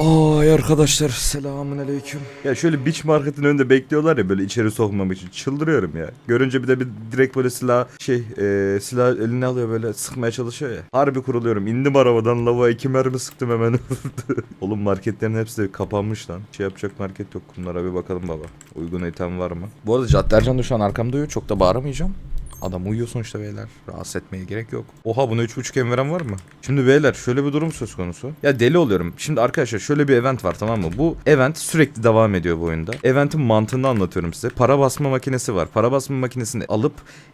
Ay arkadaşlar selamun aleyküm. Ya şöyle beach marketin önünde bekliyorlar ya böyle içeri sokmam için çıldırıyorum ya. Görünce bir de bir direkt böyle silah şey e, silah eline alıyor böyle sıkmaya çalışıyor ya. Harbi kuruluyorum indim arabadan lavuğa iki mermi sıktım hemen öldü. Oğlum marketlerin hepsi de kapanmış lan. Şey yapacak market yok bunlara bir bakalım baba. Uygun item var mı? Bu arada Caddercan da şu an arkamda uyuyor çok da bağıramayacağım. Adam uyuyor sonuçta beyler. Rahatsız etmeye gerek yok. Oha buna 3.5 em veren var mı? Şimdi beyler şöyle bir durum söz konusu. Ya deli oluyorum. Şimdi arkadaşlar şöyle bir event var tamam mı? Bu event sürekli devam ediyor bu oyunda. Eventin mantığını anlatıyorum size. Para basma makinesi var. Para basma makinesini alıp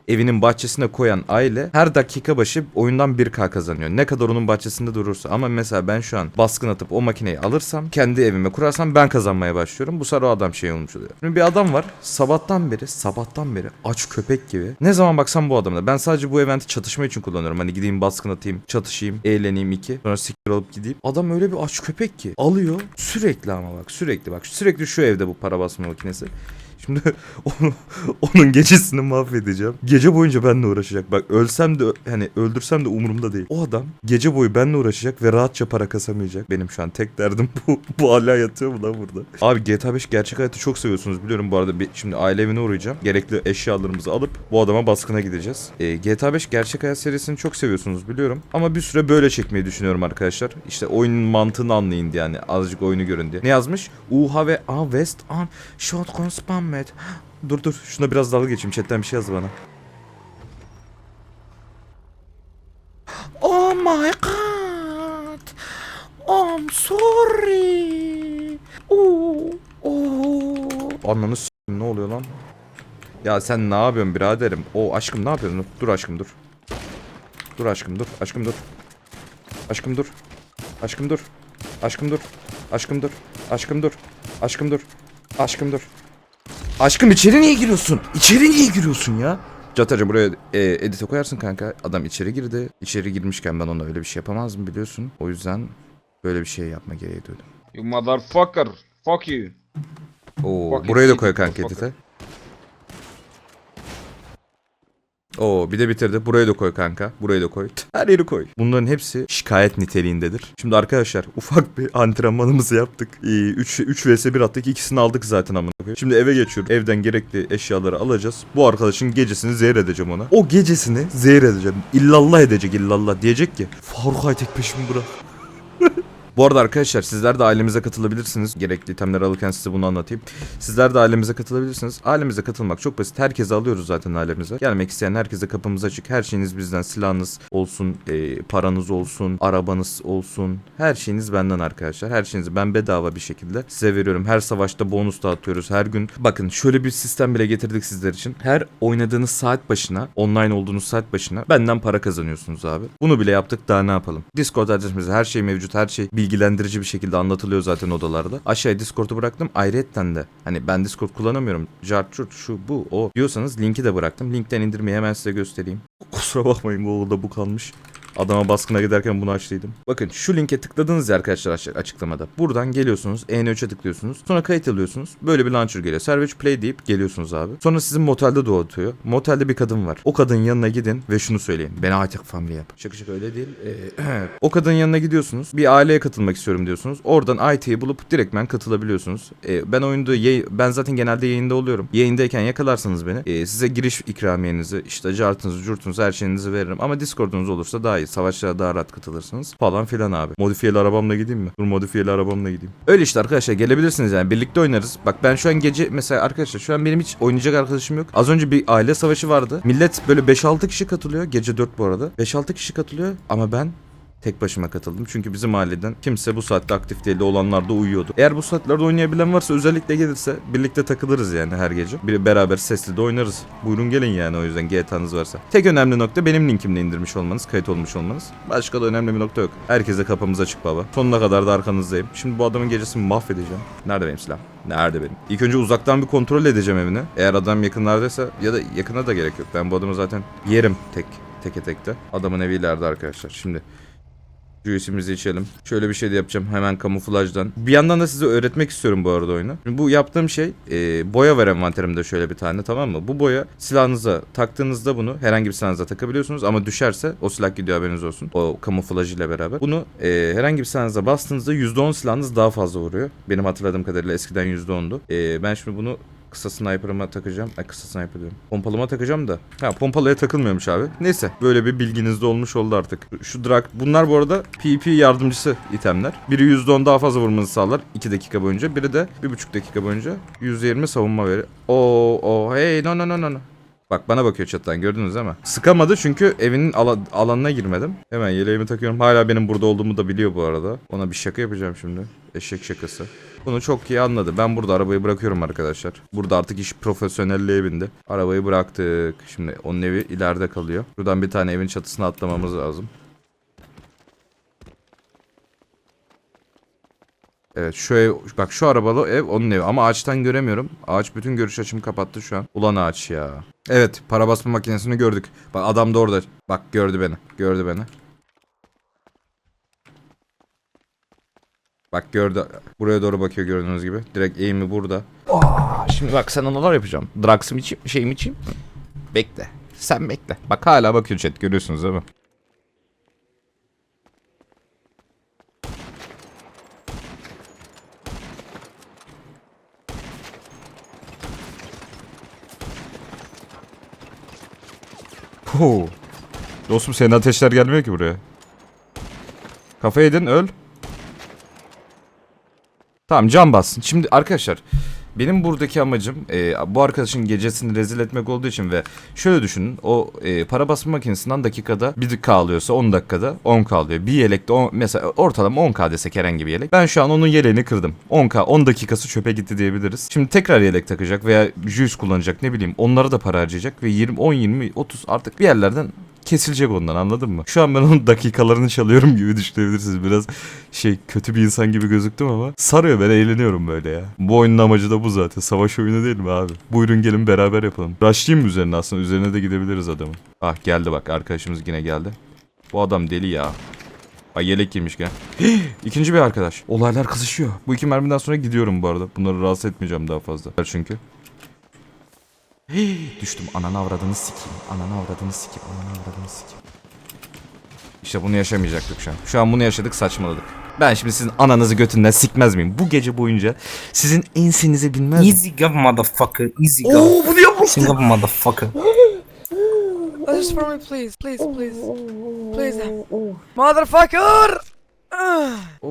evinin bahçesine koyan aile her dakika başı oyundan 1k kazanıyor. Ne kadar onun bahçesinde durursa. Ama mesela ben şu an baskın atıp o makineyi alırsam kendi evime kurarsam ben kazanmaya başlıyorum. Bu sefer o adam şey olmuş oluyor. Şimdi bir adam var sabahtan beri sabahtan beri aç köpek gibi. Ne zaman baksam bu adamda. Ben sadece bu eventi çatışma için kullanıyorum. Hani gideyim baskın atayım, çatışayım, eğleneyim iki. Sonra siktir alıp gideyim. Adam öyle bir aç köpek ki. Alıyor sürekli ama bak sürekli bak. Sürekli şu evde bu para basma makinesi. Şimdi onu, onun gecesini mahvedeceğim. Gece boyunca benimle uğraşacak. Bak ölsem de hani öldürsem de umurumda değil. O adam gece boyu benimle uğraşacak ve rahatça para kasamayacak. Benim şu an tek derdim bu. Bu hala yatıyor mu lan burada? Abi GTA 5 gerçek hayatı çok seviyorsunuz biliyorum bu arada. Bir, şimdi aile evine uğrayacağım. Gerekli eşyalarımızı alıp bu adama baskına gideceğiz. Ee, GTA 5 gerçek hayat serisini çok seviyorsunuz biliyorum. Ama bir süre böyle çekmeyi düşünüyorum arkadaşlar. İşte oyunun mantığını anlayın diye yani azıcık oyunu görün diye. Ne yazmış? UHA ve A West on Shotgun Spam Med. Dur dur şuna biraz dalga geçeyim chatten bir şey yaz bana. Oh my god. I'm sorry. Oo. Oo. Ananı s**eyim, ne oluyor lan? Ya sen ne yapıyorsun biraderim? O aşkım ne yapıyorsun? Dur aşkım dur. Dur aşkım dur. Aşkım dur. Aşkım dur. Aşkım dur. Aşkım dur. Aşkım dur. Aşkım dur. Aşkım dur. Aşkım dur. Aşkım içeri niye giriyorsun? İçeri niye giriyorsun ya? Cater'cığım buraya e, edite koyarsın kanka. Adam içeri girdi. İçeri girmişken ben ona öyle bir şey yapamazdım biliyorsun. O yüzden böyle bir şey yapma gereği duydum. You motherfucker. Fuck you. Oo, Fucking burayı da koy kanka edite. Oo bir de bitirdi. Burayı da koy kanka. Burayı da koy. Her yeri koy. Bunların hepsi şikayet niteliğindedir. Şimdi arkadaşlar ufak bir antrenmanımızı yaptık. 3 3 vs 1 attık. İkisini aldık zaten amına koyayım. Şimdi eve geçiyorum. Evden gerekli eşyaları alacağız. Bu arkadaşın gecesini zehir edeceğim ona. O gecesini zehir edeceğim. İllallah edecek illallah. Diyecek ki Faruk Aytek peşimi bırak. Bu arada arkadaşlar sizler de ailemize katılabilirsiniz. Gerekli itemleri alırken size bunu anlatayım. Sizler de ailemize katılabilirsiniz. Ailemize katılmak çok basit. Herkese alıyoruz zaten ailemize. Gelmek isteyen herkese kapımız açık. Her şeyiniz bizden. Silahınız olsun, e, paranız olsun, arabanız olsun. Her şeyiniz benden arkadaşlar. Her şeyinizi ben bedava bir şekilde size veriyorum. Her savaşta bonus dağıtıyoruz. Her gün bakın şöyle bir sistem bile getirdik sizler için. Her oynadığınız saat başına, online olduğunuz saat başına benden para kazanıyorsunuz abi. Bunu bile yaptık daha ne yapalım. Discord adresimizde her şey mevcut. Her şey bilgilendirici bir şekilde anlatılıyor zaten odalarda. Aşağıya Discord'u bıraktım. Ayrıyetten de hani ben Discord kullanamıyorum. Cart çurt şu bu o diyorsanız linki de bıraktım. Linkten indirmeyi hemen size göstereyim. Kusura bakmayın Google'da bu kalmış. Adama baskına giderken bunu açtıydım. Bakın şu linke tıkladığınız yer arkadaşlar aç- açıklamada. Buradan geliyorsunuz. EN3'e tıklıyorsunuz. Sonra kayıt alıyorsunuz. Böyle bir launcher geliyor. Server Play deyip geliyorsunuz abi. Sonra sizin motelde doğatıyor. Motelde bir kadın var. O kadının yanına gidin ve şunu söyleyin. Beni Aytek Family yap. Şaka şaka öyle değil. Ee, o kadının yanına gidiyorsunuz. Bir aileye katılmak istiyorum diyorsunuz. Oradan IT'yi bulup direktmen katılabiliyorsunuz. Ee, ben oyunda ben zaten genelde yayında oluyorum. Yayındayken yakalarsanız beni ee, size giriş ikramiyenizi işte cartınızı curtunuzu her şeyinizi veririm. Ama Discord'unuz olursa daha iyi. Savaşlara daha rahat katılırsınız falan filan abi. Modifiyeli arabamla gideyim mi? Dur modifiyeli arabamla gideyim. Öyle işte arkadaşlar gelebilirsiniz yani. Birlikte oynarız. Bak ben şu an gece mesela arkadaşlar şu an benim hiç oynayacak arkadaşım yok. Az önce bir aile savaşı vardı. Millet böyle 5-6 kişi katılıyor. Gece 4 bu arada. 5-6 kişi katılıyor ama ben Tek başıma katıldım. Çünkü bizim aileden kimse bu saatte aktif değildi. Olanlar da uyuyordu. Eğer bu saatlerde oynayabilen varsa özellikle gelirse birlikte takılırız yani her gece. Bir beraber sesli de oynarız. Buyurun gelin yani o yüzden GTA'nız varsa. Tek önemli nokta benim linkimle indirmiş olmanız, kayıt olmuş olmanız. Başka da önemli bir nokta yok. Herkese kapımız açık baba. Sonuna kadar da arkanızdayım. Şimdi bu adamın gecesini mahvedeceğim. Nerede benim silah? Nerede benim? İlk önce uzaktan bir kontrol edeceğim evini. Eğer adam yakınlardaysa ya da yakına da gerek yok. Ben bu adamı zaten yerim tek teke tekte. Adamın evi ileride arkadaşlar. Şimdi Juice'imizi içelim. Şöyle bir şey de yapacağım hemen kamuflajdan. Bir yandan da size öğretmek istiyorum bu arada oyunu. Şimdi bu yaptığım şey e, boya var envanterimde şöyle bir tane tamam mı? Bu boya silahınıza taktığınızda bunu herhangi bir silahınıza takabiliyorsunuz ama düşerse o silah gidiyor haberiniz olsun. O kamuflaj ile beraber. Bunu e, herhangi bir silahınıza bastığınızda %10 silahınız daha fazla vuruyor. Benim hatırladığım kadarıyla eskiden %10'du. E, ben şimdi bunu kısa sniper'ıma takacağım. Ay kısa sniper diyorum. Pompalıma takacağım da. Ha pompalıya takılmıyormuş abi. Neyse böyle bir bilginiz de olmuş oldu artık. Şu drag bunlar bu arada PvP yardımcısı itemler. Biri %10 daha fazla vurmanızı sağlar 2 dakika boyunca. Biri de 1,5 dakika boyunca %20 savunma verir. Oo o hey no no no no. Bak bana bakıyor chatten gördünüz değil mi? Sıkamadı çünkü evinin ala- alanına girmedim. Hemen yeleğimi takıyorum. Hala benim burada olduğumu da biliyor bu arada. Ona bir şaka yapacağım şimdi. Eşek şakası. Bunu çok iyi anladı. Ben burada arabayı bırakıyorum arkadaşlar. Burada artık iş profesyonelliğe bindi. Arabayı bıraktık. Şimdi onun evi ileride kalıyor. Buradan bir tane evin çatısına atlamamız lazım. Evet şu ev bak şu arabalı ev onun evi ama ağaçtan göremiyorum. Ağaç bütün görüş açımı kapattı şu an. Ulan ağaç ya. Evet para basma makinesini gördük. Bak adam da orada. Bak gördü beni. Gördü beni. Bak gördü. Buraya doğru bakıyor gördüğünüz gibi. Direkt eğimi burada. Aa, şimdi bak sana neler yapacağım. Drax'ım içeyim, şeyim içeyim. Bekle. Sen bekle. Bak hala bakıyor chat görüyorsunuz değil mi? Huu. Dostum senin ateşler gelmiyor ki buraya. Kafa yedin öl. Tamam can bassın. Şimdi arkadaşlar benim buradaki amacım e, bu arkadaşın gecesini rezil etmek olduğu için ve şöyle düşünün o e, para basma makinesinden dakikada 1K alıyorsa 10 dakikada 10K alıyor. Bir yelekte on, mesela ortalama 10K desek herhangi bir yelek. Ben şu an onun yeleğini kırdım. 10K 10 dakikası çöpe gitti diyebiliriz. Şimdi tekrar yelek takacak veya juice kullanacak ne bileyim onlara da para harcayacak ve 20 10 20 30 artık bir yerlerden kesilecek ondan anladın mı? Şu an ben onun dakikalarını çalıyorum gibi düşünebilirsiniz. Biraz şey kötü bir insan gibi gözüktüm ama sarıyor ben eğleniyorum böyle ya. Bu oyunun amacı da bu zaten. Savaş oyunu değil mi abi? Buyurun gelin beraber yapalım. Rushlayayım mı üzerine aslında? Üzerine de gidebiliriz adamın. Ah geldi bak arkadaşımız yine geldi. Bu adam deli ya. Ay yelek giymiş gene. İkinci bir arkadaş. Olaylar kızışıyor. Bu iki mermiden sonra gidiyorum bu arada. Bunları rahatsız etmeyeceğim daha fazla. Çünkü. Düştüm. Ananı avradını sikeyim. Ananı avradını sikeyim. Ananı avradını sikeyim. İşte bunu yaşamayacaktık şu an. Şu an bunu yaşadık saçmaladık. Ben şimdi sizin ananızı götünden sikmez miyim? Bu gece boyunca sizin ensenize binmez miyim? Easy go motherfucker. Easy go. Oo bunu yapmıştım. Single motherfucker. That's just for me, please, please, please, please, motherfucker! Oo, oo,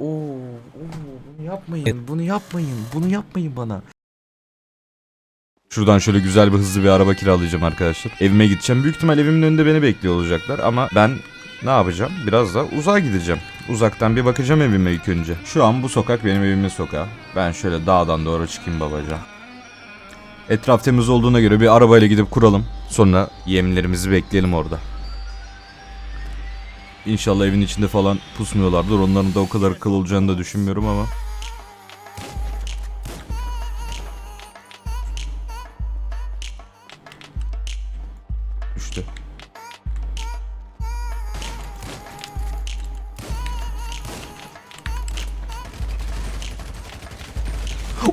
oo, bunu yapmayın. Bunu yapmayın. Bunu yapmayın bana. Şuradan şöyle güzel bir hızlı bir araba kiralayacağım arkadaşlar. Evime gideceğim. Büyük ihtimal evimin önünde beni bekliyor olacaklar ama ben ne yapacağım? Biraz da uzağa gideceğim. Uzaktan bir bakacağım evime ilk önce. Şu an bu sokak benim evimin sokağı. Ben şöyle dağdan doğru çıkayım babacan. Etraf temiz olduğuna göre bir arabayla gidip kuralım. Sonra yemlerimizi bekleyelim orada. İnşallah evin içinde falan pusmuyorlardır. Onların da o kadar kıl olacağını da düşünmüyorum ama.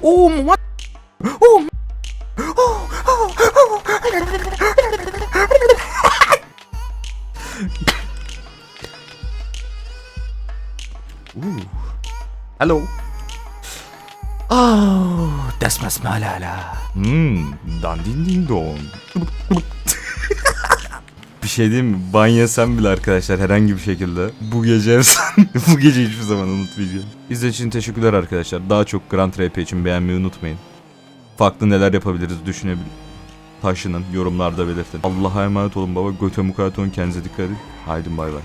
Oh my Oh, oh, oh, oh. Hello. Oh, das was mal la la. Mm, dann. Şey diyeyim mi? Ban yesem bile arkadaşlar herhangi bir şekilde bu gece efsane. bu gece hiçbir zaman unutmayacağım. İzlediğiniz için teşekkürler arkadaşlar. Daha çok Grand RP için beğenmeyi unutmayın. Farklı neler yapabiliriz düşünebil taşının yorumlarda belirtin. Allah'a emanet olun baba. Göte mukayyet olun. Kendinize dikkat edin. Haydi bay bay.